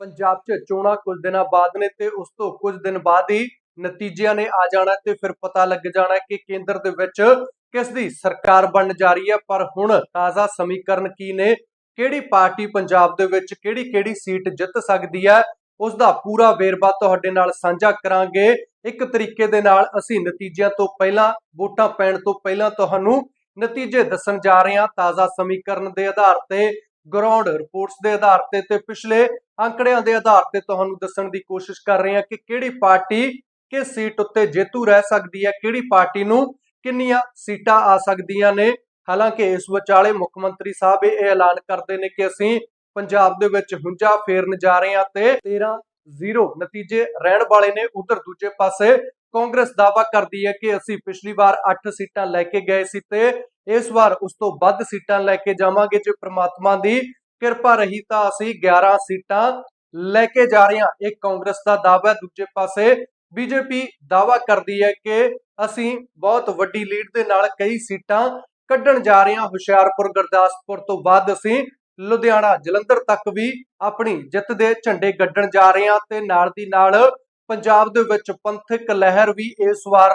ਪੰਜਾਬ 'ਚ ਚੋਣਾਂ ਕੁਝ ਦਿਨਾਂ ਬਾਅਦ ਨੇ ਤੇ ਉਸ ਤੋਂ ਕੁਝ ਦਿਨ ਬਾਅਦ ਹੀ ਨਤੀਜਿਆਂ ਨੇ ਆ ਜਾਣਾ ਤੇ ਫਿਰ ਪਤਾ ਲੱਗ ਜਾਣਾ ਕਿ ਕੇਂਦਰ ਦੇ ਵਿੱਚ ਕਿਸ ਦੀ ਸਰਕਾਰ ਬਣਨ ਜਾ ਰਹੀ ਹੈ। ਪਰ ਹੁਣ ਤਾਜ਼ਾ ਸਮੀਕਰਨ ਕੀ ਨੇ? ਕਿਹੜੀ ਪਾਰਟੀ ਪੰਜਾਬ ਦੇ ਵਿੱਚ ਕਿਹੜੀ-ਕਿਹੜੀ ਸੀਟ ਜਿੱਤ ਸਕਦੀ ਹੈ? ਉਸ ਦਾ ਪੂਰਾ ਵੇਰਵਾ ਤੁਹਾਡੇ ਨਾਲ ਸਾਂਝਾ ਕਰਾਂਗੇ। ਇੱਕ ਤਰੀਕੇ ਦੇ ਨਾਲ ਅਸੀਂ ਨਤੀਜਿਆਂ ਤੋਂ ਪਹਿਲਾਂ, ਵੋਟਾਂ ਪੈਣ ਤੋਂ ਪਹਿਲਾਂ ਤੁਹਾਨੂੰ ਨਤੀਜੇ ਦੱਸਣ ਜਾ ਰਹੇ ਹਾਂ ਤਾਜ਼ਾ ਸਮੀਕਰਨ ਦੇ ਆਧਾਰ ਤੇ ਗਰਾਊਂਡ ਰਿਪੋਰਟਸ ਦੇ ਆਧਾਰ ਤੇ ਤੇ ਪਿਛਲੇ ਅੰਕੜਿਆਂ ਦੇ ਆਧਾਰ ਤੇ ਤੁਹਾਨੂੰ ਦੱਸਣ ਦੀ ਕੋਸ਼ਿਸ਼ ਕਰ ਰਹੇ ਹਾਂ ਕਿ ਕਿਹੜੀ ਪਾਰਟੀ ਕਿਸ ਸੀਟ ਉੱਤੇ ਜੇਤੂ ਰਹਿ ਸਕਦੀ ਹੈ, ਕਿਹੜੀ ਪਾਰਟੀ ਨੂੰ ਕਿੰਨੀਆਂ ਸੀਟਾਂ ਆ ਸਕਦੀਆਂ ਨੇ। ਹਾਲਾਂਕਿ ਇਸ ਵਿਚਾਲੇ ਮੁੱਖ ਮੰਤਰੀ ਸਾਹਿਬ ਇਹ ਐਲਾਨ ਕਰਦੇ ਨੇ ਕਿ ਅਸੀਂ ਪੰਜਾਬ ਦੇ ਵਿੱਚ ਹੁੰਜਾ ਫੇਰਨ ਜਾ ਰਹੇ ਹਾਂ ਤੇ 13-0 ਨਤੀਜੇ ਰਹਿਣ ਵਾਲੇ ਨੇ। ਉਧਰ ਦੂਜੇ ਪਾਸੇ ਕਾਂਗਰਸ ਦਾਅਵਾ ਕਰਦੀ ਹੈ ਕਿ ਅਸੀਂ ਪਿਛਲੀ ਵਾਰ 8 ਸੀਟਾਂ ਲੈ ਕੇ ਗਏ ਸੀ ਤੇ ਇਸ ਵਾਰ ਉਸ ਤੋਂ ਵੱਧ ਸੀਟਾਂ ਲੈ ਕੇ ਜਾਵਾਂਗੇ ਜੇ ਪ੍ਰਮਾਤਮਾ ਦੀ ਕਿਰਪਾ ਰਹੀ ਤਾਂ ਅਸੀਂ 11 ਸੀਟਾਂ ਲੈ ਕੇ ਜਾ ਰਹੇ ਹਾਂ। ਇਹ ਕਾਂਗਰਸ ਦਾ ਦਾਅਵਾ, ਦੂਜੇ ਪਾਸੇ ਬੀਜੇਪੀ ਦਾਅਵਾ ਕਰਦੀ ਹੈ ਕਿ ਅਸੀਂ ਬਹੁਤ ਵੱਡੀ ਲੀਡ ਦੇ ਨਾਲ ਕਈ ਸੀਟਾਂ ਕੱਢਣ ਜਾ ਰਹੇ ਹਾਂ। ਹੁਸ਼ਿਆਰਪੁਰ, ਗੁਰਦਾਸਪੁਰ ਤੋਂ ਬਾਅਦ ਅਸੀਂ ਲੁਧਿਆਣਾ, ਜਲੰਧਰ ਤੱਕ ਵੀ ਆਪਣੀ ਜਿੱਤ ਦੇ ਝੰਡੇ ਗੱਡਣ ਜਾ ਰਹੇ ਹਾਂ ਤੇ ਨਾਲ ਦੀ ਨਾਲ ਪੰਜਾਬ ਦੇ ਵਿੱਚ ਪੰਥਕ ਲਹਿਰ ਵੀ ਇਸ ਵਾਰ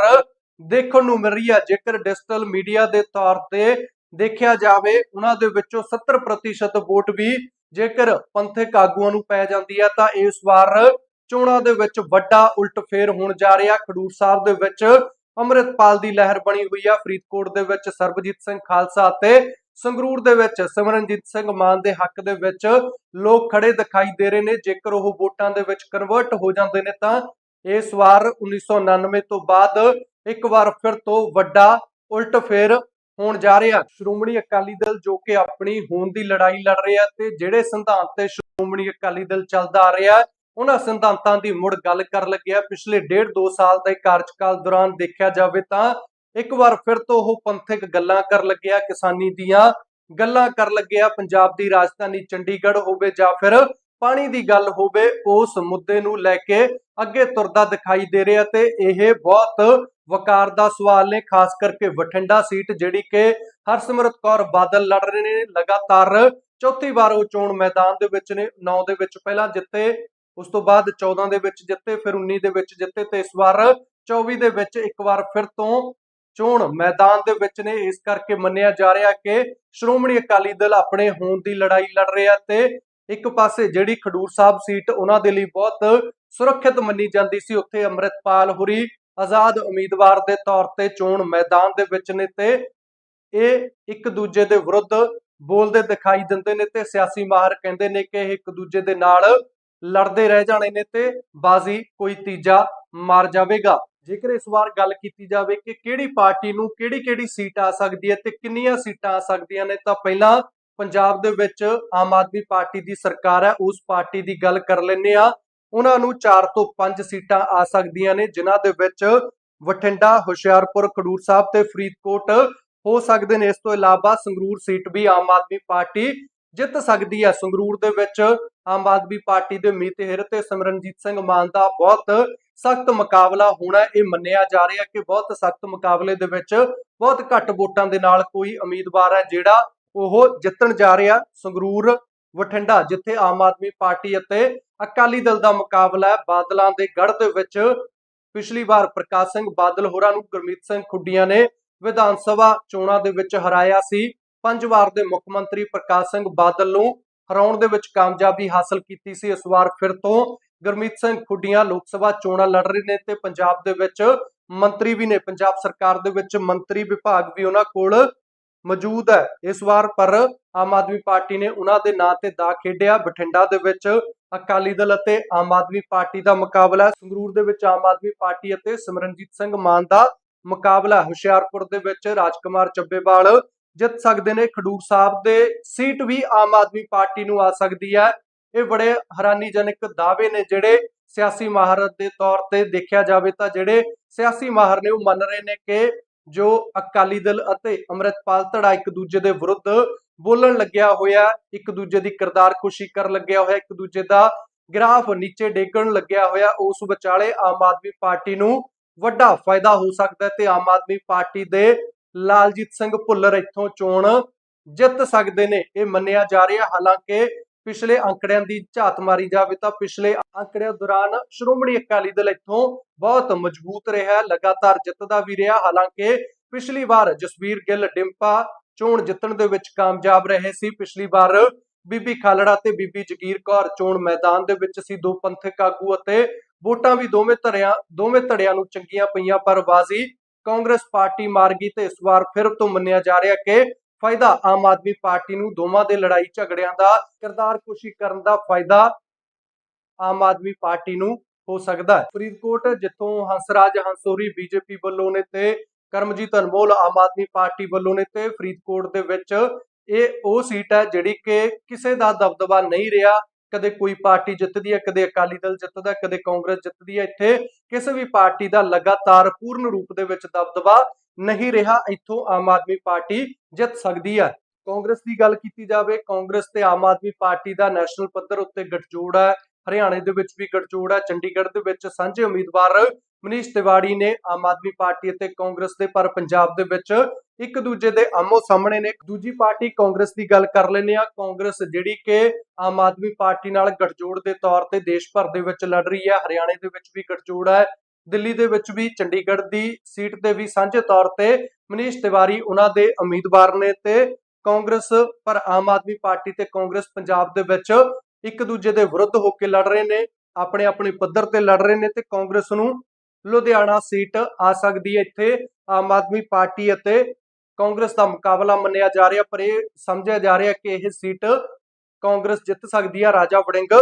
ਦੇਖਣ ਨੂੰ ਮਿਲ ਰਹੀ ਹੈ। ਜੇਕਰ ਡਿਜੀਟਲ ਮੀਡੀਆ ਦੇ ਤੌਰ ਤੇ ਦੇਖਿਆ ਜਾਵੇ, ਉਹਨਾਂ ਦੇ ਵਿੱਚੋਂ 70% ਵੋਟ ਵੀ ਜੇਕਰ ਪੰਥਕ ਆਗੂਆਂ ਨੂੰ ਪੈ ਜਾਂਦੀ ਹੈ, ਤਾਂ ਇਸ ਵਾਰ ਚੋਣਾਂ ਦੇ ਵਿੱਚ ਵੱਡਾ ਉਲਟਫੇਰ ਹੋਣ ਜਾ ਰਿਹਾ। ਖਡੂਰ ਸਾਹਿਬ ਦੇ ਵਿੱਚ ਅੰਮ੍ਰਿਤਪਾਲ ਦੀ ਲਹਿਰ ਬਣੀ ਹੋਈ ਆ। ਫਰੀਦਕੋਟ ਦੇ ਵਿੱਚ ਸਰਬਜੀਤ ਸਿੰਘ ਖਾਲਸਾ ਅਤੇ ਸੰਗਰੂਰ ਦੇ ਵਿੱਚ ਸਿਮਰਨਜੀਤ ਸਿੰਘ ਮਾਨ ਦੇ ਹੱਕ ਦੇ ਵਿੱਚ ਲੋਕ ਖੜੇ ਦਿਖਾਈ ਦੇ ਰਹੇ ਨੇ। ਜੇਕਰ ਉਹ ਵੋਟਾਂ ਦੇ ਵਿੱਚ ਕਨਵਰਟ ਹੋ ਜਾਂਦੇ ਨੇ, ਤਾਂ ਇਸ ਵਾਰ 1999 ਤੋਂ ਬਾਅਦ ਇੱਕ ਵਾਰ ਫਿਰ ਤੋਂ ਵੱਡਾ ਉਲਟ ਫੇਰ ਹੋਣ ਜਾ ਰਿਹਾ। ਸ਼੍ਰੋਮਣੀ ਅਕਾਲੀ ਦਲ ਜੋ ਕਿ ਆਪਣੀ ਹੋਂਦ ਦੀ ਲੜਾਈ ਲੜ ਰਿਹਾ ਤੇ ਜਿਹੜੇ ਸਿਧਾਂਤ ਤੇ ਸ਼੍ਰੋਮਣੀ ਅਕਾਲੀ ਦਲ ਚੱਲਦਾ ਆ ਰਿਹਾ ਉਹਨਾਂ ਸਿਧਾਂਤਾਂ ਦੀ ਮੁੜ ਗੱਲ ਕਰ ਲੱਗਿਆ ਪਿਛਲੇ ਡੇਢ 2 ਸਾਲ ਦੇ ਕਾਰਜਕਾਲ ਦੌਰਾਨ ਦੇਖਿਆ ਜਾਵੇ ਤਾਂ ਇੱਕ ਵਾਰ ਫਿਰ ਤੋਂ ਉਹ ਪੰਥਕ ਗੱਲਾਂ ਕਰ ਲੱਗਿਆ ਕਿਸਾਨੀ ਦੀਆਂ। ਗੱਲਾਂ ਕਰ ਲੱਗਿਆ ਪੰਜਾਬ ਦੀ ਰਾਜਧਾਨੀ ਚੰਡੀਗੜ੍ਹ ਹੋਵੇ ਜਾਂ ਫਿਰ ਪਾਣੀ ਦੀ ਗੱਲ ਹੋਵੇ, ਉਸ ਮੁੱਦੇ ਨੂੰ ਲੈ ਕੇ ਅੱਗੇ ਤੁਰਦਾ ਦਿਖਾਈ ਦੇ ਰਿਹਾ ਤੇ ਇਹ ਬਹੁਤ ਵਕਾਰ ਦਾ ਸਵਾਲ ਨੇ, ਖਾਸ ਕਰਕੇ ਬਠਿੰਡਾ ਸੀਟ ਜਿਹੜੀ ਕਿ ਹਰਸਿਮਰਤ ਕੌਰ ਬਾਦਲ ਲੜ ਰਹੇ ਨੇ, ਲਗਾਤਾਰ ਚੌਥੀ ਵਾਰ ਉਹ ਚੋਣ ਮੈਦਾਨ ਦੇ ਵਿੱਚ ਨੇ 9 ਦੇ ਵਿੱਚ ਪਹਿਲਾਂ ਜਿੱਤੇ, ਉਸ ਤੋਂ ਬਾਅਦ 14 ਦੇ ਵਿੱਚ ਜਿੱਤੇ, ਫਿਰ 19 ਦੇ ਵਿੱਚ ਜਿੱਤੇ ਤੇ ਇਸ ਵਾਰ 24 ਦੇ ਵਿੱਚ ਇੱਕ ਵਾਰ ਫਿਰ ਤੋਂ ਚੋਣ ਮੈਦਾਨ ਦੇ ਵਿੱਚ ਨੇ, ਇਸ ਕਰਕੇ ਮੰਨਿਆ ਜਾ ਰਿਹਾ ਕਿ ਸ਼੍ਰੋਮਣੀ ਅਕਾਲੀ ਦਲ ਆਪਣੇ ਹੋਣ ਦੀ ਲੜਾਈ ਲੜ ਰਿਹਾ ਤੇ ਇੱਕ ਪਾਸੇ ਜਿਹੜੀ ਖਡੂਰ ਸਾਹਿਬ ਸੀਟ ਉਹਨਾਂ ਦੇ ਲਈ ਬਹੁਤ ਸੁਰੱਖਿਅਤ ਮੰਨੀ ਜਾਂਦੀ ਸੀ, ਉੱਥੇ ਅੰਮ੍ਰਿਤਪਾਲ ਹੁਰੀ ਆਜ਼ਾਦ ਉਮੀਦਵਾਰ ਦੇ ਤੌਰ ਤੇ ਚੋਣ ਮੈਦਾਨ ਦੇ ਵਿੱਚ ਨੇ ਤੇ ਇਹ ਇੱਕ ਦੂਜੇ ਦੇ ਵਿਰੁੱਧ ਬੋਲਦੇ ਦਿਖਾਈ ਦਿੰਦੇ ਨੇ ਤੇ ਸਿਆਸੀ ਮਾਹਰ ਕਹਿੰਦੇ ਨੇ ਕਿ ਇਹ ਇੱਕ ਦੂਜੇ ਦੇ ਨਾਲ ਲੜਦੇ ਰਹਿ ਜਾਣੇ ਨੇ ਤੇ ਬਾਜ਼ੀ ਕੋਈ ਤੀਜਾ ਮਾਰ ਜਾਵੇਗਾ। ਜੇਕਰ ਇਸ ਵਾਰ ਗੱਲ ਕੀਤੀ ਜਾਵੇ ਕਿ ਕਿਹੜੀ ਪਾਰਟੀ ਨੂੰ ਕਿਹੜੀ-ਕਿਹੜੀ ਸੀਟ ਆ ਸਕਦੀ ਹੈ ਤੇ ਕਿੰਨੀਆਂ ਸੀਟਾਂ ਆ ਸਕਦੀਆਂ ਨੇ, ਤਾਂ ਪਹਿਲਾਂ ਪੰਜਾਬ ਦੇ ਵਿੱਚ ਆਮ ਆਦਮੀ ਪਾਰਟੀ ਦੀ ਸਰਕਾਰ ਹੈ, ਉਸ ਪਾਰਟੀ ਦੀ ਗੱਲ ਕਰ ਲੈਂਦੇ ਆ ਉਹਨਾਂ ਨੂੰ 4 ਤੋਂ 5 ਸੀਟਾਂ ਆ ਸਕਦੀਆਂ ਨੇ, ਜਿਨ੍ਹਾਂ ਦੇ ਵਿੱਚ ਬਠਿੰਡਾ, ਹੁਸ਼ਿਆਰਪੁਰ, ਖਡੂਰ ਸਾਹਿਬ ਤੇ ਫਰੀਦਕੋਟ ਹੋ ਸਕਦੇ ਨੇ। ਇਸ ਤੋਂ ਇਲਾਵਾ ਸੰਗਰੂਰ ਸੀਟ ਵੀ ਆਮ ਆਦਮੀ ਪਾਰਟੀ ਜਿੱਤ ਸਕਦੀ ਹੈ। ਸੰਗਰੂਰ ਦੇ ਵਿੱਚ ਆਮ ਆਦਮੀ ਪਾਰਟੀ ਦੇ ਮੀਤ ਹਿਰ ਤੇ ਸਿਮਰਨਜੀਤ ਸਿੰਘ ਮਾਨ ਦਾ ਬਹੁਤ ਸਖਤ ਮੁਕਾਬਲਾ ਹੋਣਾ ਇਹ ਮੰਨਿਆ ਜਾ ਰਿਹਾ ਕਿ ਬਹੁਤ ਸਖਤ ਮੁਕਾਬਲੇ ਦੇ ਵਿੱਚ ਬਹੁਤ ਘੱਟ ਵੋਟਾਂ ਦੇ ਨਾਲ ਕੋਈ ਉਮੀਦਵਾਰ ਹੈ ਜਿਹੜਾ ਉਹ ਜਿੱਤਣ ਜਾ ਰਿਹਾ ਸੰਗਰੂਰ ਬਠਿੰਡਾ, ਜਿੱਥੇ ਆਮ ਆਦਮੀ ਪਾਰਟੀ ਅਤੇ ਅਕਾਲੀ ਦਲ ਦਾ ਮੁਕਾਬਲਾ ਹੈ। ਬਾਦਲਾਂ ਦੇ ਗੜ੍ਹ ਦੇ ਵਿੱਚ ਪਿਛਲੀ ਵਾਰ ਪ੍ਰਕਾਸ਼ ਸਿੰਘ ਬਾਦਲ ਹੋਰਾਂ ਨੂੰ ਗੁਰਮੀਤ ਸਿੰਘ ਖੁੱਡੀਆਂ ਨੇ ਵਿਧਾਨ ਸਭਾ ਚੋਣਾਂ ਦੇ ਵਿੱਚ ਹਰਾਇਆ ਸੀ। ਪੰਜ ਵਾਰ ਦੇ ਮੁੱਖ ਮੰਤਰੀ ਪ੍ਰਕਾਸ਼ ਸਿੰਘ ਬਾਦਲ ਨੂੰ ਹਰਾਉਣ ਦੇ ਵਿੱਚ ਕਾਮਯਾਬੀ ਹਾਸਲ ਕੀਤੀ ਸੀ। ਇਸ ਵਾਰ ਫਿਰ ਤੋਂ ਗੁਰਮੀਤ ਸਿੰਘ ਖੁੱਡੀਆਂ ਲੋਕ ਸਭਾ ਚੋਣਾਂ ਲੜ ਰਹੇ ਨੇ ਤੇ ਪੰਜਾਬ ਦੇ ਵਿੱਚ ਮੰਤਰੀ ਵੀ ਨੇ। ਪੰਜਾਬ ਸਰਕਾਰ ਦੇ ਵਿੱਚ ਮੰਤਰੀ ਵਿਭਾਗ ਵੀ ਉਹਨਾਂ ਕੋਲ ਮੌਜੂਦ ਹੈ। ਇਸ ਵਾਰ ਪਰ ਆਮ ਆਦਮੀ ਪਾਰਟੀ ਨੇ ਉਹਨਾਂ ਦੇ ਨਾਂ ਤੇ ਦਾ ਖੇਡਿਆ। ਬਠਿੰਡਾ ਦੇ ਵਿੱਚ ਅਕਾਲੀ ਦਲ ਅਤੇ ਆਮ ਆਦਮੀ ਪਾਰਟੀ ਦਾ ਮੁਕਾਬਲਾ ਸੰਗਰੂਰ ਦੇ ਵਿੱਚ ਆਮ ਆਦਮੀ ਪਾਰਟੀ ਅਤੇ ਸਿਮਰਨਜੀਤ ਸਿੰਘ ਮਾਨ ਦਾ ਮੁਕਾਬਲਾ ਹੁਸ਼ਿਆਰਪੁਰ ਦੇ ਵਿੱਚ ਰਾਜਕੁਮਾਰ ਚੱਬੇਵਾਲ ਜਿੱਤ ਸਕਦੇ ਨੇ। ਖਡੂਰ ਸਾਹਿਬ ਦੇ ਸੀਟ ਵੀ ਆਮ ਆਦਮੀ ਪਾਰਟੀ ਨੂੰ ਆ ਸਕਦੀ ਹੈ। ਇਹ ਬੜੇ ਹੈਰਾਨੀਜਨਕ ਦਾਅਵੇ ਨੇ ਜਿਹੜੇ ਸਿਆਸੀ ਮਹਾਰਤ ਦੇ ਤੌਰ ਤੇ ਦੇਖਿਆ ਜਾਵੇ ਤਾਂ ਜਿਹੜੇ ਸਿਆਸੀ ਮਾਹਰ ਨੇ ਉਹ ਮੰਨ ਰਹੇ ਨੇ ਕਿ ਜੋ ਅਕਾਲੀ ਦਲ ਅਤੇ ਅੰਮ੍ਰਿਤਪਾਲ ਧੜਾ ਇੱਕ ਦੂਜੇ ਦੇ ਵਿਰੁੱਧ ਬੋਲਣ ਲੱਗਿਆ ਹੋਇਆ, ਇੱਕ ਦੂਜੇ ਦੀ ਕਿਰਦਾਰ ਕੁਸ਼ੀ ਕਰਨ ਲੱਗਿਆ ਹੋਇਆ, ਇੱਕ ਦੂਜੇ ਦਾ ਗ੍ਰਾਫ ਨੀਚੇ ਡੇਗਣ ਲੱਗਿਆ ਹੋਇਆ, ਉਸ ਵਿਚਾਲੇ ਆਮ ਆਦਮੀ ਪਾਰਟੀ ਨੂੰ ਵੱਡਾ ਫਾਇਦਾ ਹੋ ਸਕਦਾ ਤੇ ਆਮ ਆਦਮੀ ਪਾਰਟੀ ਦੇ ਲਾਲਜੀਤ ਸਿੰਘ ਭੁੱਲਰ ਇੱਥੋਂ ਚੋਣ ਜਿੱਤ ਸਕਦੇ ਨੇ, ਇਹ ਮੰਨਿਆ ਜਾ ਰਿਹਾ, ਹਾਲਾਂਕਿ ਪਿਛਲੇ ਅੰਕੜਿਆਂ ਦੀ ਝਾਤ ਮਾਰੀ ਜਾਵੇ ਤਾਂ ਪਿਛਲੇ ਅੰਕੜਿਆਂ ਦੌਰਾਨ ਸ਼੍ਰੋਮਣੀ ਅਕਾਲੀ ਦਲ ਇੱਥੋਂ ਬਹੁਤ ਮਜ਼ਬੂਤ ਰਿਹਾ, ਲਗਾਤਾਰ ਜਿੱਤਦਾ ਵੀ ਰਿਹਾ। ਹਾਲਾਂਕਿ ਪਿਛਲੀ ਵਾਰ ਜਸਵੀਰ ਗਿੱਲ ਡਿੰਪਾ ਚੋਣ ਜਿੱਤਣ ਦੇ ਵਿੱਚ ਕਾਮਯਾਬ ਰਹੇ ਸੀ। ਪਿਛਲੀ ਵਾਰ ਬੀਬੀ ਖਾਲੜਾ ਤੇ ਬੀਬੀ ਜਗੀਰ ਕੌਰ ਚੋਣ ਮੈਦਾਨ ਦੇ ਵਿੱਚ ਸੀ। ਦੋ ਪੰਥਕ ਆਗੂ ਅਤੇ ਵੋਟਾਂ ਵੀ ਦੋਵੇਂ ਧੜਿਆਂ ਦੋਵੇਂ ਧੜਿਆਂ ਨੂੰ ਚੰਗੀਆਂ ਪਈਆਂ। ਪਰ ਬਾਜ਼ੀ ਕਾਂਗਰਸ ਪਾਰਟੀ ਮਾਰ ਗਈ ਤੇ ਇਸ ਵਾਰ ਫਿਰ ਤੋਂ ਮੰਨਿਆ ਜਾ ਰਿਹਾ ਕਿ ਫਾਇਦਾ ਆਮ ਆਦਮੀ ਪਾਰਟੀ ਨੂੰ ਦੋਵਾਂ ਦੇ ਲੜਾਈ ਝਗੜਿਆਂ ਦਾ ਕਿਰਦਾਰ ਕੁਸ਼ੀ ਕਰਨ ਦਾ ਫਾਇਦਾ ਆਮ ਆਦਮੀ ਪਾਰਟੀ ਨੂੰ ਹੋ ਸਕਦਾ ਹੈ। ਫਰੀਦਕੋਟ ਜਿੱਥੋਂ ਹੰਸਰਾਜ ਹੰਸੋਰੀ ਬੀਜੇਪੀ ਵੱਲੋਂ ਨੇ ਤੇ ਕਰਮਜੀਤ ਅਨਮੋਲ ਆਮ ਆਦਮੀ ਪਾਰਟੀ ਵੱਲੋਂ ਨੇ ਤੇ ਫਰੀਦਕੋਟ ਦੇ ਵਿੱਚ ਇਹ ਉਹ ਸੀਟ ਹੈ ਜਿਹੜੀ ਕਿ ਕਿਸੇ ਦਾ ਦਬਦਬਾ ਨਹੀਂ ਰਿਹਾ, ਕਦੇ ਕੋਈ ਪਾਰਟੀ ਜਿੱਤਦੀ ਹੈ, ਕਦੇ ਅਕਾਲੀ ਦਲ ਜਿੱਤਦਾ, ਕਦੇ ਕਾਂਗਰਸ ਜਿੱਤਦੀ ਹੈ। ਇੱਥੇ ਕਿਸੇ ਵੀ ਪਾਰਟੀ ਦਾ ਲਗਾਤਾਰ ਪੂਰਨ ਰੂਪ ਦੇ ਵਿੱਚ ਦਬਦਬਾ ਨਹੀਂ ਰਿਹਾ ਇੱਥੋਂ ਆਮ ਆਦਮੀ ਪਾਰਟੀ ਜਿੱਤ ਸਕਦੀ ਹੈ। ਕਾਂਗਰਸ ਦੀ ਗੱਲ ਕੀਤੀ ਜਾਵੇ, ਕਾਂਗਰਸ ਤੇ ਆਮ ਆਦਮੀ ਪਾਰਟੀ ਦਾ ਨੈਸ਼ਨਲ ਪੱਧਰ ਉੱਤੇ ਗਠਜੋੜ ਹੈ। ਹਰਿਆਣੇ ਦੇ ਵਿੱਚ ਵੀ ਗੱਠਜੋੜ ਹੈ। ਚੰਡੀਗੜ੍ਹ ਦੇ ਵਿੱਚ ਸਾਂਝੇ ਉਮੀਦਵਾਰ ਮਨੀਸ਼ ਤਿਵਾੜੀ ਨੇ ਆਮ ਆਦਮੀ ਪਾਰਟੀ ਅਤੇ ਕਾਂਗਰਸ ਦੇ, ਪਰ ਪੰਜਾਬ ਦੇ ਵਿੱਚ ਇੱਕ ਦੂਜੇ ਦੇ ਆਮੋ ਸਾਹਮਣੇ ਨੇ। ਦੂਜੀ ਪਾਰਟੀ ਕਾਂਗਰਸ ਦੀ ਗੱਲ ਕਰ ਲੈਂਦੇ ਆ ਕਾਂਗਰਸ ਜਿਹੜੀ ਕਿ ਆਮ ਆਦਮੀ ਪਾਰਟੀ ਨਾਲ ਗਠਜੋੜ ਦੇ ਤੌਰ ਤੇ ਦੇਸ਼ ਭਰ ਦੇ ਵਿੱਚ ਲੜ ਰਹੀ ਹੈ। ਹਰਿਆਣੇ ਦੇ ਵਿੱਚ ਵੀ ਗਠਜੋੜ ਹੈ। ਦਿੱਲੀ ਦੇ ਵਿੱਚ ਵੀ ਚੰਡੀਗੜ੍ਹ ਦੀ ਸੀਟ ਤੇ ਵੀ ਸਾਂਝੇ ਤੌਰ ਤੇ ਮਨੀਸ਼ ਤਿਵਾਰੀ ਉਹਨਾਂ ਦੇ ਉਮੀਦਵਾਰ ਨੇ ਤੇ ਕਾਂਗਰਸ ਪਰ ਆਮ ਆਦਮੀ ਪਾਰਟੀ ਤੇ ਕਾਂਗਰਸ ਪੰਜਾਬ ਦੇ ਵਿੱਚ ਇੱਕ ਦੂਜੇ ਦੇ ਵਿਰੁੱਧ ਹੋ ਕੇ ਲੜ ਰਹੇ ਨੇ, ਆਪਣੇ ਆਪਣੇ ਪੱਧਰ ਤੇ ਲੜ ਰਹੇ ਨੇ ਤੇ ਕਾਂਗਰਸ ਨੂੰ ਲੁਧਿਆਣਾ ਸੀਟ ਆ ਸਕਦੀ ਹੈ ਇੱਥੇ ਆਮ ਆਦਮੀ ਪਾਰਟੀ ਅਤੇ ਕਾਂਗਰਸ ਦਾ ਮੁਕਾਬਲਾ ਮੰਨਿਆ ਜਾ ਰਿਹਾ ਪਰ ਇਹ ਸਮਝਿਆ ਜਾ ਰਿਹਾ ਕਿ ਇਹ ਸੀਟ ਕਾਂਗਰਸ ਜਿੱਤ ਸਕਦੀ ਹੈ, ਰਾਜਾ ਵੜਿੰਗ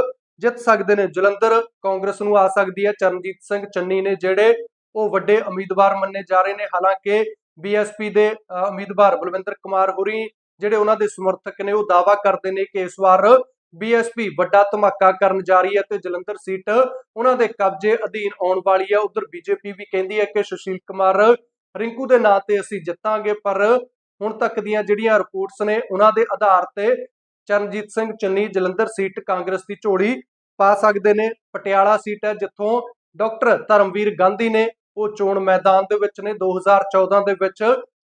ਜਿੱਤ ਸਕਦੇ ਨੇ। ਜਲੰਧਰ ਕਾਂਗਰਸ ਨੂੰ ਆ ਸਕਦੀ ਹੈ। ਚਰਨਜੀਤ ਸਿੰਘ ਚੰਨੀ ਨੇ ਜਿਹੜੇ ਉਹ ਵੱਡੇ ਉਮੀਦਵਾਰ ਮੰਨੇ ਜਾ ਰਹੇ ਨੇ। ਹਾਲਾਂਕਿ ਬੀਐਸਪੀ ਦੇ ਉਮੀਦਵਾਰ ਬਲਵਿੰਦਰ ਕੁਮਾਰ ਹੋਰੀ ਜਿਹੜੇ ਉਹਨਾਂ ਦੇ ਸਮਰਥਕ ਨੇ, ਉਹ ਦਾਵਾ ਕਰਦੇ ਨੇ ਕਿ ਇਸ ਵਾਰ ਬੀਐਸਪੀ ਵੱਡਾ ਧਮਾਕਾ ਕਰਨ ਜਾ ਰਹੀ ਹੈ ਤੇ ਜਲੰਧਰ ਸੀਟ ਉਹਨਾਂ ਦੇ ਕਬਜ਼ੇ ਅਧੀਨ ਆਉਣ ਵਾਲੀ ਹੈ। ਉਧਰ ਬੀਜੇਪੀ ਵੀ ਕਹਿੰਦੀ ਹੈ ਕਿ ਸੁਸ਼ੀਲ ਕੁਮਾਰ ਰਿੰਕੂ ਦੇ ਨਾਂ ਤੇ ਅਸੀਂ ਜਿੱਤਾਂਗੇ, ਪਰ ਹੁਣ ਤੱਕ ਦੀਆਂ ਜਿਹੜੀਆਂ ਰਿਪੋਰਟਸ ਨੇ, ਉਹਨਾਂ ਦੇ ਆਧਾਰ ਤੇ ਚਰਨਜੀਤ ਸਿੰਘ ਚੰਨੀ ਜਲੰਧਰ ਸੀਟ ਕਾਂਗਰਸ ਦੀ ਝੋਲੀ ਪਾ ਸਕਦੇ ਨੇ। ਪਟਿਆਲਾ ਸੀਟ ਹੈ ਜਿੱਥੋਂ ਡਾਕਟਰ ਧਰਮਵੀਰ ਗਾਂਧੀ ਨੇ, ਉਹ ਚੋਣ ਮੈਦਾਨ ਦੇ ਵਿੱਚ ਨੇ। 2014 ਦੇ ਵਿੱਚ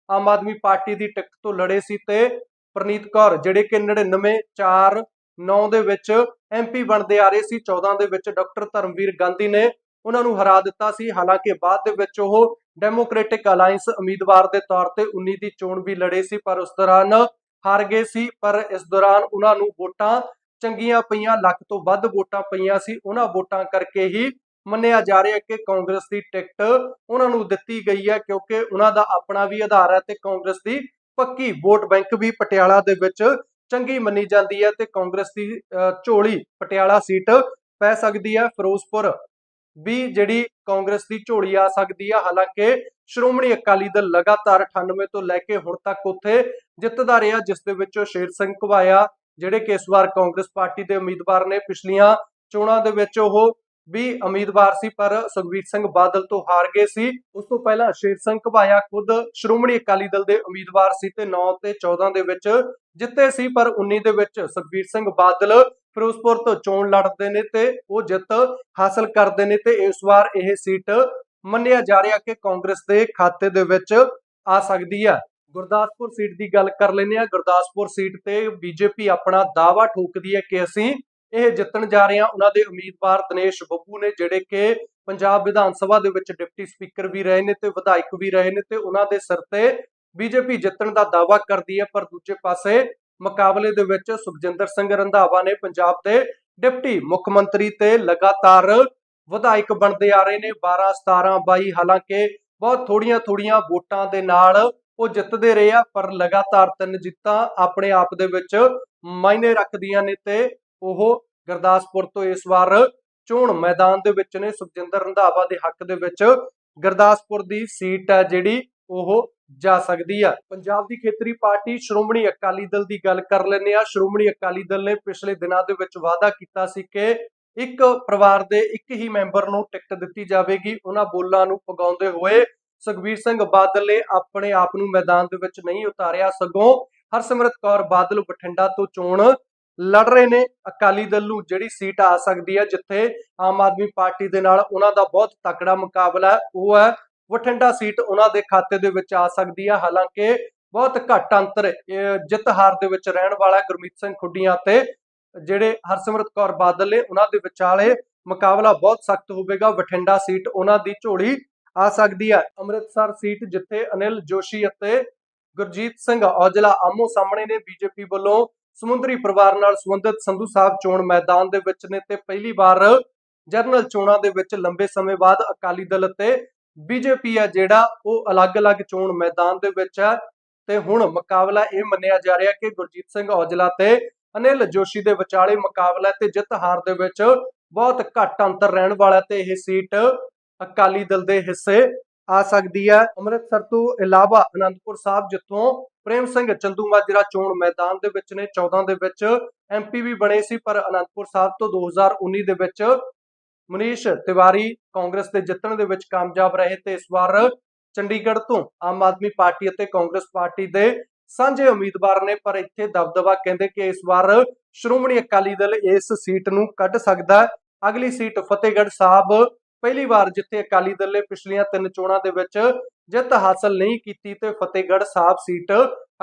ਆਮ ਆਦਮੀ ਪਾਰਟੀ ਦੀ ਟਿਕਟ ਤੋਂ ਲੜੇ ਸੀ ਤੇ ਪ੍ਰਨੀਤ ਕੌਰ, ਜਿਹੜੇ ਕਿ 99 9 ਦੇ ਵਿੱਚ ਐਮਪੀ ਬਣਦੇ ਆ ਰਹੇ ਸੀ। 14 ਦੇ ਵਿੱਚ ਡਾਕਟਰ ਧਰਮਵੀਰ ਗਾਂਧੀ ਨੇ ਉਹਨਾਂ ਨੂੰ ਹਰਾ ਦਿੱਤਾ ਸੀ। ਹਾਲਾਂਕਿ ਬਾਅਦ ਦੇ ਵਿੱਚ ਉਹ ਡੈਮੋਕ੍ਰੈਟਿਕ ਅਲਾਈਅੰਸ ਉਮੀਦਵਾਰ ਦੇ ਤੌਰ ਤੇ 19 ਦੀ ਚੋਣ ਵੀ ਲੜੇ ਸੀ, ਪਰ ਉਸ ਦੌਰਾਨ ਹਾਰ ਗਏ ਸੀ। ਪਰ ਇਸ ਦੌਰਾਨ ਉਹਨਾਂ ਨੂੰ ਵੋਟਾਂ ਚੰਗੀਆਂ ਪਈਆਂ, ਲੱਖ ਤੋਂ ਵੱਧ ਵੋਟਾਂ ਪਈਆਂ ਸੀ। ਉਹਨਾਂ ਵੋਟਾਂ ਕਰਕੇ ਹੀ ਮੰਨਿਆ ਜਾ ਰਿਹਾ ਕਿ ਕਾਂਗਰਸ ਦੀ ਟਿਕਟ ਉਹਨਾਂ ਨੂੰ ਦਿੱਤੀ ਗਈ ਹੈ ਕਿਉਂਕਿ ਉਹਨਾਂ ਦਾ ਆਪਣਾ ਵੀ ਆਧਾਰ ਹੈ ਤੇ ਕਾਂਗਰਸ ਦੀ ਪੱਕੀ ਵੋਟ ਬੈਂਕ ਵੀ ਪਟਿਆਲਾ ਦੇ ਵਿੱਚ ਚੰਗੀ ਮੰਨੀ ਜਾਂਦੀ ਹੈ ਤੇ ਕਾਂਗਰਸ ਦੀ ਝੋਲੀ ਪਟਿਆਲਾ ਸੀਟ ਪੈ ਸਕਦੀ ਹੈ। ਫਿਰੋਜ਼ਪੁਰ ਵੀ ਜਿਹੜੀ ਕਾਂਗਰਸ ਦੀ ਝੋਲੀ ਆ ਸਕਦੀ ਹੈ ਹਾਲਾਂਕਿ ਸ਼੍ਰੋਮਣੀ ਅਕਾਲੀ ਦਲ ਲਗਾਤਾਰ 98 ਤੋਂ ਲੈ ਕੇ ਹੁਣ ਤੱਕ ਉੱਥੇ ਜਿੱਤਦਾ ਰਿਹਾ, ਜਿਸ ਦੇ ਵਿੱਚੋਂ ਸ਼ੇਰ ਸਿੰਘ ਘਵਾਇਆ ਜਿਹੜੇ ਕਿ ਇਸ ਵਾਰ ਕਾਂਗਰਸ ਪਾਰਟੀ ਦੇ ਉਮੀਦਵਾਰ ਨੇ, ਪਿਛਲੀਆਂ ਚੋਣਾਂ ਦੇ ਵਿੱਚ ਉਹ ਵੀ ਉਮੀਦਵਾਰ ਸੀ, ਪਰ ਸੁਖਬੀਰ ਸਿੰਘ ਬਾਦਲ ਤੋਂ ਹਾਰ ਗਏ ਸੀ। ਉਸ ਤੋਂ ਪਹਿਲਾਂ ਸ਼ੇਰ ਸਿੰਘ ਘਵਾਇਆ ਖੁਦ ਸ਼੍ਰੋਮਣੀ ਅਕਾਲੀ ਦਲ ਦੇ ਉਮੀਦਵਾਰ ਸੀ ਤੇ 9 ਤੇ 14 ਦੇ ਵਿੱਚ ਜਿੱਤੇ ਸੀ, ਪਰ 19 ਦੇ ਵਿੱਚ ਸੁਖਬੀਰ ਸਿੰਘ ਬਾਦਲ ਫਿਰੋਜ਼ਪੁਰ ਤੋਂ ਚੋਣ ਲੜਦੇ ਨੇ ਤੇ ਉਹ ਜਿੱਤ ਹਾਸਲ ਕਰਦੇ ਨੇ ਤੇ ਇਸ ਵਾਰ ਇਹ ਸੀਟ ਮੰਨਿਆ ਜਾ ਰਿਹਾ ਕਿ ਕਾਂਗਰਸ ਦੇ ਖਾਤੇ ਦੇ ਵਿੱਚ ਆ ਸਕਦੀ ਹੈ ਗੁਰਦਾਸਪੁਰ ਸੀਟ ਦੀ ਗੱਲ ਕਰ ਲੈਂਦੇ ਆ ਗੁਰਦਾਸਪੁਰ ਸੀਟ ਤੇ ਬੀਜੇਪੀ ਆਪਣਾ ਦਾਵਾ ਠੋਕਦੀ ਹੈ ਕਿ ਅਸੀਂ ਇਹ ਜਿੱਤਣ ਜਾ ਰਹੇ ਹਾਂ। ਉਹਨਾਂ ਦੇ ਉਮੀਦਵਾਰ ਦਿਨੇਸ਼ ਬੱਬੂ ਨੇ, ਜਿਹੜੇ ਕਿ ਪੰਜਾਬ ਵਿਧਾਨ ਸਭਾ ਦੇ ਵਿੱਚ ਡਿਪਟੀ ਸਪੀਕਰ ਵੀ ਰਹੇ ਨੇ ਤੇ ਵਿਧਾਇਕ ਵੀ ਰਹੇ ਨੇ ਤੇ ਉਹਨਾਂ ਦੇ ਸਿਰ ਤੇ ਬੀਜੇਪੀ ਜਿੱਤਣ ਦਾ ਦਾਵਾ ਕਰਦੀ ਹੈ। ਪਰ ਦੂਜੇ ਪਾਸੇ ਮੁਕਾਬਲੇ ਦੇ ਵਿੱਚ ਸੁਖਜਿੰਦਰ ਸਿੰਘ ਰੰਧਾਵਾ ਨੇ ਪੰਜਾਬ ਦੇ ਡਿਪਟੀ ਮੁੱਖ ਮੰਤਰੀ ਤੇ ਲਗਾਤਾਰ ਵਿਧਾਇਕ ਬਣਦੇ ਆ ਰਹੇ ਨੇ। 12 17 22 ਹਾਲਾਂਕਿ ਬਹੁਤ ਥੋੜੀਆਂ ਥੋੜੀਆਂ ਵੋਟਾਂ ਦੇ ਨਾਲ ਉਹ ਜਿੱਤਦੇ ਰਹੇ ਆ, ਪਰ ਲਗਾਤਾਰ ਤਿੰਨ ਜਿੱਤਾਂ ਆਪਣੇ ਆਪ ਦੇ ਵਿੱਚ ਮਾਇਨੇ ਰੱਖਦੀਆਂ ਨੇ ਤੇ ਉਹ ਗੁਰਦਾਸਪੁਰ ਤੋਂ ਇਸ ਵਾਰ ਚੋਣ ਮੈਦਾਨ ਦੇ ਵਿੱਚ ਨੇ, ਸੁਖਜਿੰਦਰ ਰੰਧਾਵਾ ਦੇ ਹੱਕ ਦੇ ਵਿੱਚ ਗੁਰਦਾਸਪੁਰ ਦੀ ਸੀਟ ਹੈ ਜਿਹੜੀ ਉਹ ਜਾ ਸਕਦੀ ਆ। ਪੰਜਾਬ ਦੀ ਖੇਤਰੀ ਪਾਰਟੀ ਸ਼੍ਰੋਮਣੀ ਅਕਾਲੀ ਦਲ ਦੀ ਗੱਲ ਕਰ ਲੈਂਦੇ ਆ ਸ਼੍ਰੋਮਣੀ ਅਕਾਲੀ ਦਲ ਨੇ ਪਿਛਲੇ ਦਿਨਾਂ ਦੇ ਵਿੱਚ ਵਾਅਦਾ ਕੀਤਾ ਸੀ ਕਿ ਇੱਕ ਪਰਿਵਾਰ ਦੇ ਇੱਕ ਹੀ ਮੈਂਬਰ ਨੂੰ ਟਿਕਟ ਦਿੱਤੀ ਜਾਵੇਗੀ। ਉਹਨਾਂ ਬੋਲਾਂ ਨੂੰ ਪਗਾਉਂਦੇ ਹੋਏ ਸੁਖਬੀਰ ਸਿੰਘ ਬਾਦਲ ਨੇ ਆਪਣੇ ਆਪ ਨੂੰ ਮੈਦਾਨ ਦੇ ਵਿੱਚ ਨਹੀਂ ਉਤਾਰਿਆ। ਸਗੋਂ ਹਰਸਿਮਰਤ ਕੌਰ ਬਾਦਲ ਬਠਿੰਡਾ ਤੋਂ ਚੋਣ ਲੜ ਰਹੇ ਨੇ। ਅਕਾਲੀ ਦਲ ਨੂੰ ਜਿਹੜੀ ਸੀਟ ਆ ਸਕਦੀ ਹੈ, ਜਿੱਥੇ ਆਮ ਆਦਮੀ ਪਾਰਟੀ ਦੇ ਨਾਲ ਉਹਨਾਂ ਦਾ ਬਹੁਤ ਤਕੜਾ ਮੁਕਾਬਲਾ ਹੈ, ਉਹ ਹੈ ਬਠਿੰਡਾ ਸੀਟ ਉਹਨਾਂ ਦੇ ਖਾਤੇ ਦੇ ਵਿੱਚ ਆ ਸਕਦੀ ਹੈ। ਹਾਲਾਂਕਿ ਬਹੁਤ ਘੱਟ ਅੰਤਰ ਜਿੱਤ ਹਾਰ ਦੇ ਵਿੱਚ ਰਹਿਣ ਵਾਲਾ ਗੁਰਮੀਤ ਸਿੰਘ ਖੁੱਡੀਆਂ ਤੇ ਜਿਹੜੇ ਹਰਸਿਮਰਤ ਕੌਰ ਬਾਦਲ ਨੇ, ਉਹਨਾਂ ਦੇ ਵਿਚਾਲੇ ਮੁਕਾਬਲਾ ਬਹੁਤ ਸਖਤ ਹੋਵੇਗਾ। ਬਠਿੰਡਾ ਸੀਟ ਉਹਨਾਂ ਦੀ ਝੋਲੀ ਆ ਸਕਦੀ ਹੈ। ਅੰਮ੍ਰਿਤਸਰ ਸੀਟ ਜਿੱਥੇ ਅਨਿਲ ਜੋਸ਼ੀ ਅਤੇ ਗੁਰਜੀਤ ਸਿੰਘ ਔਜਲਾ ਆਮੋ ਸਾਹਮਣੇ ਨੇ ਬੀਜੇਪੀ ਵੱਲੋਂ ਸਮੁੰਦਰੀ ਪਰਿਵਾਰ ਨਾਲ ਸੰਬੰਧਿਤ ਸੰਧੂ ਸਾਹਿਬ ਚੋਣ ਮੈਦਾਨ ਦੇ ਵਿੱਚ ਨੇ ਤੇ ਪਹਿਲੀ ਵਾਰ ਜਨਰਲ ਚੋਣਾਂ ਦੇ ਵਿੱਚ ਲੰਬੇ ਸਮੇਂ ਬਾਅਦ ਅਕਾਲੀ ਦਲ ਅਤੇ ਬੀਜੇਪੀ ਹੈ ਜਿਹੜਾ ਉਹ ਅਲੱਗ-ਅਲੱਗ ਚੋਣ ਮੈਦਾਨ ਦੇ ਵਿੱਚ ਹੈ ਤੇ ਹੁਣ ਮੁਕਾਬਲਾ ਇਹ ਮੰਨਿਆ ਜਾ ਰਿਹਾ ਕਿ ਗੁਰਜੀਤ ਸਿੰਘ ਔਜਲਾ ਤੇ ਅਨਿਲ ਜੋਸ਼ੀ ਦੇ ਵਿਚਾਲੇ ਮੁਕਾਬਲਾ ਤੇ ਜਿੱਤ ਹਾਰ ਦੇ ਵਿੱਚ ਬਹੁਤ ਘੱਟ ਅੰਤਰ ਰਹਿਣ ਵਾਲਾ ਤੇ ਇਹ ਸੀਟ ਅਕਾਲੀ ਦਲ ਦੇ ਹਿੱਸੇ ਆ ਸਕਦੀ ਹੈ। ਅੰਮ੍ਰਿਤਸਰ ਤੋਂ ਇਲਾਵਾ ਅਨੰਦਪੁਰ ਸਾਹਿਬ ਜਿੱਥੋਂ ਪ੍ਰੇਮ ਸਿੰਘ ਚੰਦੂ ਮਾਜਰਾ ਚੋਣ ਮੈਦਾਨ ਦੇ ਵਿੱਚ ਨੇ 14 ਦੇ ਵਿੱਚ ਐਮਪੀ ਵੀ ਬਣੇ ਸੀ, ਪਰ ਅਨੰਦਪੁਰ ਸਾਹਿਬ ਤੋਂ 2019 ਦੇ ਵਿੱਚ ਮਨੀਸ਼ ਤਿਵਾਰੀ ਕਾਂਗਰਸ ਦੇ ਜਿੱਤਣ ਦੇ ਵਿੱਚ ਕਾਮਯਾਬ ਰਹੇ ਤੇ ਇਸ ਵਾਰ ਚੰਡੀਗੜ੍ਹ ਤੋਂ ਆਮ ਆਦਮੀ ਪਾਰਟੀ ਅਤੇ ਕਾਂਗਰਸ ਪਾਰਟੀ ਦੇ ਸਾਂਝੇ ਉਮੀਦਵਾਰ ਨੇ, ਪਰ ਇੱਥੇ ਦਬਦਬਾ ਕਹਿੰਦੇ ਕਿ ਇਸ ਵਾਰ ਸ਼੍ਰੋਮਣੀ ਅਕਾਲੀ ਦਲ ਇਸ ਸੀਟ ਨੂੰ ਕੱਢ ਸਕਦਾ ਅਗਲੀ ਸੀਟ ਫਤਿਹਗੜ੍ਹ ਸਾਹਿਬ ਪਹਿਲੀ ਵਾਰ ਜਿੱਥੇ ਅਕਾਲੀ ਦਲ ਨੇ ਪਿਛਲੀਆਂ ਤਿੰਨ ਚੋਣਾਂ ਦੇ ਵਿੱਚ ਜਿੱਤ ਹਾਸਲ ਨਹੀਂ ਕੀਤੀ ਤੇ ਫਤਿਹਗੜ੍ਹ ਸਾਹਿਬ ਸੀਟ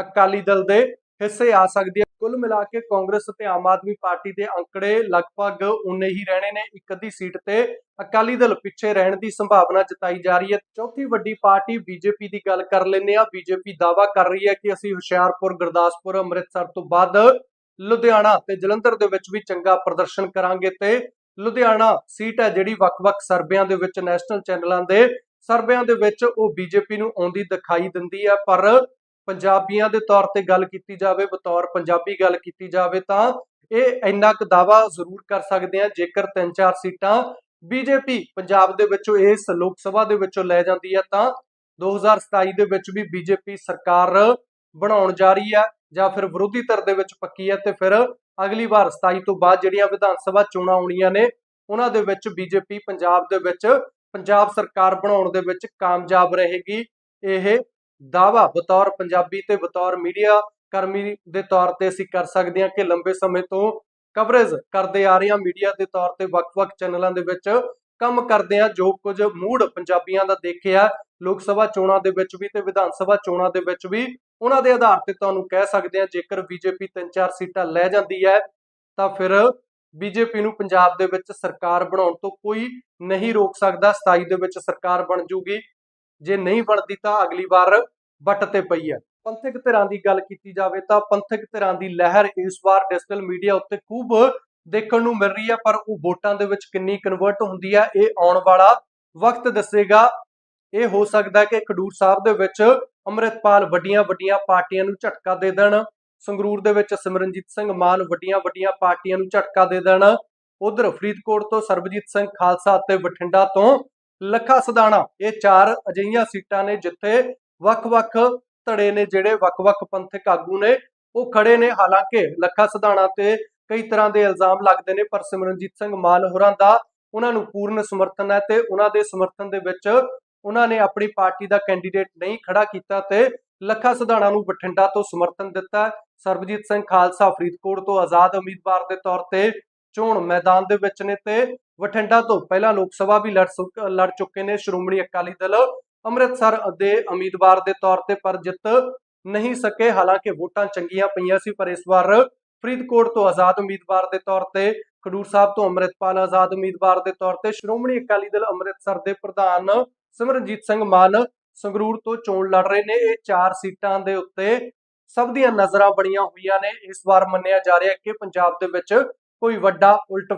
ਅਕਾਲੀ ਦਲ ਦੇ ਹਿੱਸੇ ਆ ਸਕਦੀ ਹੈ। ਕੁੱਲ ਮਿਲਾ ਕੇ ਕਾਂਗਰਸ ਤੇ ਆਮ ਆਦਮੀ ਪਾਰਟੀ ਦੇ ਅੰਕੜੇ ਲਗਭਗ ਉਨੇ ਹੀ ਰਹਿਣੇ ਨੇ। ਇੱਕ ਅੱਧੀ ਸੀਟ ਤੇ ਅਕਾਲੀ ਦਲ ਪਿੱਛੇ ਰਹਿਣ ਦੀ ਸੰਭਾਵਨਾ ਜਤਾਈ ਜਾ ਰਹੀ ਹੈ। ਚੌਥੀ ਵੱਡੀ ਪਾਰਟੀ ਬੀਜੇਪੀ ਦੀ ਗੱਲ ਕਰ ਲੈਂਦੇ ਆ ਬੀਜੇਪੀ ਦਾਵਾ ਕਰ ਰਹੀ ਹੈ ਕਿ ਅਸੀਂ ਹੁਸ਼ਿਆਰਪੁਰ, ਗੁਰਦਾਸਪੁਰ, ਅੰਮ੍ਰਿਤਸਰ ਤੋਂ ਬਾਅਦ ਲੁਧਿਆਣਾ ਤੇ ਜਲੰਧਰ ਦੇ ਵਿੱਚ ਵੀ ਚੰਗਾ ਪ੍ਰਦਰਸ਼ਨ ਕਰਾਂਗੇ ਤੇ ਲੁਧਿਆਣਾ ਸੀਟ ਹੈ ਜਿਹੜੀ ਵੱਖ-ਵੱਖ ਸਰਬਿਆਂ ਦੇ ਵਿੱਚ ਨੈਸ਼ਨਲ ਚੈਨਲਾਂ ਦੇ ਸਰਬਿਆਂ ਦੇ ਵਿੱਚ ਉਹ ਬੀਜੇਪੀ ਨੂੰ ਆਉਂਦੀ ਦਿਖਾਈ ਦਿੰਦੀ ਹੈ, ਪਰ ਪੰਜਾਬੀਆਂ ਦੇ ਤੌਰ ਤੇ ਗੱਲ ਕੀਤੀ ਜਾਵੇ, ਬਤੌਰ ਪੰਜਾਬੀ ਗੱਲ ਕੀਤੀ ਜਾਵੇ ਤਾਂ ਇਹ ਇੰਨਾ ਕੁ ਦਾਵਾ ਜ਼ਰੂਰ ਕਰ ਸਕਦੇ ਆ, ਜੇਕਰ ਤਿੰਨ ਚਾਰ ਸੀਟਾਂ ਬੀਜੇਪੀ ਪੰਜਾਬ ਦੇ ਵਿੱਚੋਂ ਇਸ ਲੋਕ ਸਭਾ ਦੇ ਵਿੱਚੋਂ ਲੈ ਜਾਂਦੀ ਹੈ ਤਾਂ 2027 ਦੇ ਵਿੱਚ ਵੀ ਬੀਜੇਪੀ ਸਰਕਾਰ ਬਣਾਉਣ ਜਾ ਰਹੀ ਹੈ ਜਾਂ ਫਿਰ ਵਿਰੋਧੀ ਧਿਰ ਦੇ ਵਿੱਚ ਪੱਕੀ ਹੈ ਤੇ ਫਿਰ ਅਗਲੀ ਵਾਰ 27 ਤੋਂ ਬਾਅਦ ਜਿਹੜੀਆਂ ਵਿਧਾਨ ਸਭਾ ਚੋਣਾਂ ਆਉਣੀਆਂ ਨੇ, ਉਹਨਾਂ ਦੇ ਵਿੱਚ ਬੀਜੇਪੀ, ਪੰਜਾਬ ਦੇ ਵਿੱਚ, ਪੰਜਾਬ ਸਰਕਾਰ ਬਣਾਉਣ ਦੇ ਵਿੱਚ ਕਾਮਯਾਬ ਰਹੇਗੀ। ਇਹ ਦਾਵਾ ਬਤੌਰ ਪੰਜਾਬੀ ਤੇ ਬਤੌਰ ਮੀਡੀਆ ਕਰਮੀ ਦੇ ਤੌਰ ਤੇ ਅਸੀਂ ਕਰ ਸਕਦੇ ਹਾਂ ਕਿ ਲੰਬੇ ਸਮੇਂ ਤੋਂ ਕਵਰੇਜ ਕਰਦੇ ਆ ਰਹੇ ਹਾਂ। ਮੀਡੀਆ ਦੇ ਤੌਰ ਤੇ ਵੱਖ-ਵੱਖ ਚੈਨਲਾਂ ਦੇ ਵਿੱਚ ਕੰਮ ਕਰਦੇ ਆ ਜੋ ਕੁਝ ਮੂਡ ਪੰਜਾਬੀਆਂ ਦਾ ਦੇਖਿਆ, ਲੋਕ ਸਭਾ ਚੋਣਾਂ ਦੇ ਵਿੱਚ ਵੀ ਤੇ ਵਿਧਾਨ ਸਭਾ ਚੋਣਾਂ ਦੇ ਵਿੱਚ ਵੀ ਉਹਨਾਂ ਦੇ ਆਧਾਰ ਤੇ ਤੁਹਾਨੂੰ ਕਹਿ ਸਕਦੇ ਆ ਜੇਕਰ ਬੀਜੇਪੀ ਤਿੰਨ ਚਾਰ ਸੀਟਾਂ ਲੈ ਜਾਂਦੀ ਹੈ, ਤਾਂ ਫਿਰ ਬੀਜੇਪੀ ਨੂੰ ਪੰਜਾਬ ਦੇ ਵਿੱਚ ਸਰਕਾਰ ਬਣਾਉਣ ਤੋਂ ਕੋਈ ਨਹੀਂ ਰੋਕ ਸਕਦਾ 27 ਦੇ ਵਿੱਚ ਸਰਕਾਰ ਬਣ ਜੂਗੀ। ਜੇ ਨਹੀਂ ਬਣਦੀ ਤਾਂ ਅਗਲੀ ਵਾਰ ਵੱਟ ਤੇ ਪਈ ਹੈ। ਪੰਥਕ ਧਿਰਾਂ ਦੀ ਗੱਲ ਕੀਤੀ ਜਾਵੇ ਤਾਂ ਪੰਥਕ ਧਿਰਾਂ ਦੀ ਲਹਿਰ ਇਸ ਵਾਰ ਡਿਜੀਟਲ ਮੀਡੀਆ ਉੱਤੇ ਖੂਬ ਦੇਖਣ ਨੂੰ ਮਿਲ ਰਹੀ ਹੈ, ਪਰ ਉਹ ਵੋਟਾਂ ਦੇ ਵਿੱਚ ਕਿੰਨੀ ਕਨਵਰਟ ਹੁੰਦੀ ਹੈ, ਇਹ ਆਉਣ ਵਾਲਾ ਵਕਤ ਦੱਸੇਗਾ। ਇਹ ਹੋ ਸਕਦਾ ਕਿ ਖਡੂਰ ਸਾਹਿਬ ਦੇ ਵਿੱਚ ਅੰਮ੍ਰਿਤਪਾਲ ਵੱਡੀਆਂ ਵੱਡੀਆਂ ਪਾਰਟੀਆਂ ਨੂੰ ਝਟਕਾ ਦੇ ਦੇਣ। ਸੰਗਰੂਰ ਦੇ ਵਿੱਚ ਸਿਮਰਨਜੀਤ ਸਿੰਘ ਮਾਨ ਵੱਡੀਆਂ ਵੱਡੀਆਂ ਪਾਰਟੀਆਂ ਨੂੰ ਝਟਕਾ ਦੇ ਦੇਣ। ਉਧਰ ਫਰੀਦਕੋਟ ਤੋਂ ਸਰਬਜੀਤ ਸਿੰਘ ਖਾਲਸਾ ਅਤੇ ਬਠਿੰਡਾ ਤੋਂ ਲੱਖਾ ਸਦਾਣਾ। ਇਹ ਚਾਰ ਅਜਿਹੀਆਂ ਸੀਟਾਂ ਨੇ ਜਿੱਥੇ ਵੱਖ-ਵੱਖ ਧੜੇ ਨੇ ਜਿਹੜੇ ਵੱਖ-ਵੱਖ ਪੰਥਕ ਆਗੂ ਨੇ, ਉਹ ਖੜੇ ਨੇ। ਹਾਲਾਂਕਿ ਲੱਖਾ ਸਦਾਣਾ ਤੇ ਕਈ ਤਰ੍ਹਾਂ ਦੇ ਇਲਜ਼ਾਮ ਲੱਗਦੇ ਨੇ, ਪਰ ਸਿਮਰਨਜੀਤ ਸਿੰਘ ਮਾਨ ਹੋਰਾਂ ਦਾ ਉਹਨਾਂ ਨੂੰ ਪੂਰਨ ਸਮਰਥਨ ਹੈ ਤੇ ਉਹਨਾਂ ਦੇ ਸਮਰਥਨ ਦੇ ਵਿੱਚ ਉਹਨਾਂ ਨੇ ਆਪਣੀ ਪਾਰਟੀ ਦਾ ਕੈਂਡੀਡੇਟ ਨਹੀਂ ਖੜਾ ਕੀਤਾ ਤੇ ਲੱਖਾ ਸਦਾਣਾ ਨੂੰ ਬਠਿੰਡਾ ਤੋਂ ਸਮਰਥਨ ਦਿੱਤਾ। ਸਰਬਜੀਤ ਸਿੰਘ ਖਾਲਸਾ ਫਰੀਦਕੋਟ ਤੋਂ ਆਜ਼ਾਦ ਉਮੀਦਵਾਰ ਦੇ ਤੌਰ ਤੇ ਚੋਣ ਮੈਦਾਨ ਦੇ ਵਿੱਚ ਨੇ ਤੇ ਬਠਿੰਡਾ ਤੋਂ ਪਹਿਲਾਂ ਲੋਕ ਸਭਾ ਵੀ ਲੜ ਲੜ ਚੁੱਕੇ ਨੇ। ਸ਼੍ਰੋਮਣੀ ਅਕਾਲੀ ਦਲ ਅੰਮ੍ਰਿਤਸਰ ਦੇ ਉਮੀਦਵਾਰ ਦੇ ਤੌਰ ਤੇ ਪਰ ਜਿੱਤ ਨਹੀਂ ਸਕੇ। ਹਾਲਾਂਕਿ ਵੋਟਾਂ ਚੰਗੀਆਂ ਪਈਆਂ ਸੀ, ਪਰ ਇਸ ਵਾਰ ਫਰੀਦਕੋਟ ਤੋਂ ਆਜ਼ਾਦ ਉਮੀਦਵਾਰ ਦੇ ਤੌਰ ਤੇ, ਖਡੂਰ ਸਾਹਿਬ ਤੋਂ ਅੰਮ੍ਰਿਤਪਾਲ ਆਜ਼ਾਦ ਉਮੀਦਵਾਰ ਦੇ ਤੌਰ ਤੇ, ਸ਼੍ਰੋਮਣੀ ਅਕਾਲੀ ਦਲ ਅੰਮ੍ਰਿਤਸਰ ਦੇ ਪ੍ਰਧਾਨ ਸਿਮਰਨਜੀਤ ਸਿੰਘ ਮਾਨ ਸੰਗਰੂਰ ਤੋਂ ਚੋਣ ਲੜ ਰਹੇ ਨੇ। ਇਹ ਚਾਰ ਸੀਟਾਂ ਦੇ ਉੱਤੇ ਸਭ ਦੀਆਂ ਨਜ਼ਰਾਂ ਬਣੀਆਂ ਹੋਈਆਂ ਨੇ। ਇਸ ਵਾਰ ਮੰਨਿਆ ਜਾ ਰਿਹਾ ਕਿ ਪੰਜਾਬ ਦੇ ਵਿੱਚ ਕੋਈ ਵੱਡਾ ਉਲਟ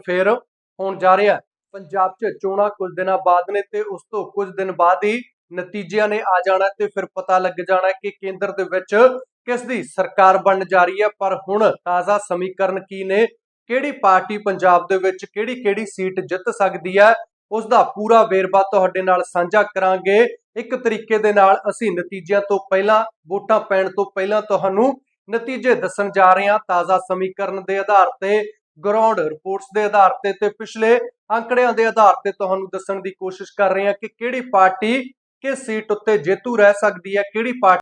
ਹੋਣ ਜਾ ਰਿਹਾ ਪੰਜਾਬ 'ਚ ਚੋਣਾਂ ਕੁਝ ਦਿਨਾਂ ਬਾਅਦ ਨੇ ਤੇ ਉਸ ਤੋਂ ਕੁਝ ਦਿਨ ਬਾਅਦ ਹੀ ਨਤੀਜਿਆਂ ਨੇ ਆ ਜਾਣਾ ਤੇ ਫਿਰ ਪਤਾ ਲੱਗ ਜਾਣਾ ਕਿ ਕੇਂਦਰ ਦੇ ਵਿੱਚ ਕਿਸ ਦੀ ਸਰਕਾਰ ਬਣਨ ਜਾ ਰਹੀ ਹੈ। ਪਰ ਹੁਣ ਤਾਜ਼ਾ ਸਮੀਕਰਨ ਕੀ ਨੇ? ਕਿਹੜੀ ਪਾਰਟੀ ਪੰਜਾਬ ਦੇ ਵਿੱਚ ਕਿਹੜੀ ਕਿਹੜੀ ਸੀਟ ਜਿੱਤ ਸਕਦੀ ਹੈ? ਉਸ ਦਾ ਪੂਰਾ ਵੇਰਵਾ ਤੁਹਾਡੇ ਨਾਲ ਸਾਂਝਾ ਕਰਾਂਗੇ। ਇੱਕ ਤਰੀਕੇ ਦੇ ਨਾਲ ਅਸੀਂ ਨਤੀਜਿਆਂ ਤੋਂ ਪਹਿਲਾਂ, ਵੋਟਾਂ ਪੈਣ ਤੋਂ ਪਹਿਲਾਂ ਤੁਹਾਨੂੰ ਨਤੀਜੇ ਦੱਸਣ ਜਾ ਰਹੇ ਹਾਂ ਤਾਜ਼ਾ ਸਮੀਕਰਨ ਦੇ ਆਧਾਰ ਤੇ ਗਰਾਊਂਡ ਰਿਪੋਰਟਸ ਦੇ ਆਧਾਰ ਤੇ ਤੇ ਪਿਛਲੇ ਅੰਕੜਿਆਂ ਦੇ ਆਧਾਰ ਤੇ ਤੁਹਾਨੂੰ ਦੱਸਣ ਦੀ ਕੋਸ਼ਿਸ਼ ਕਰ ਰਹੇ ਹਾਂ ਕਿ ਕਿਹੜੀ ਪਾਰਟੀ ਕਿਸ ਸੀਟ ਉੱਤੇ ਜੇਤੂ ਰਹਿ ਸਕਦੀ ਹੈ, ਕਿਹੜੀ ਪਾਰਟੀ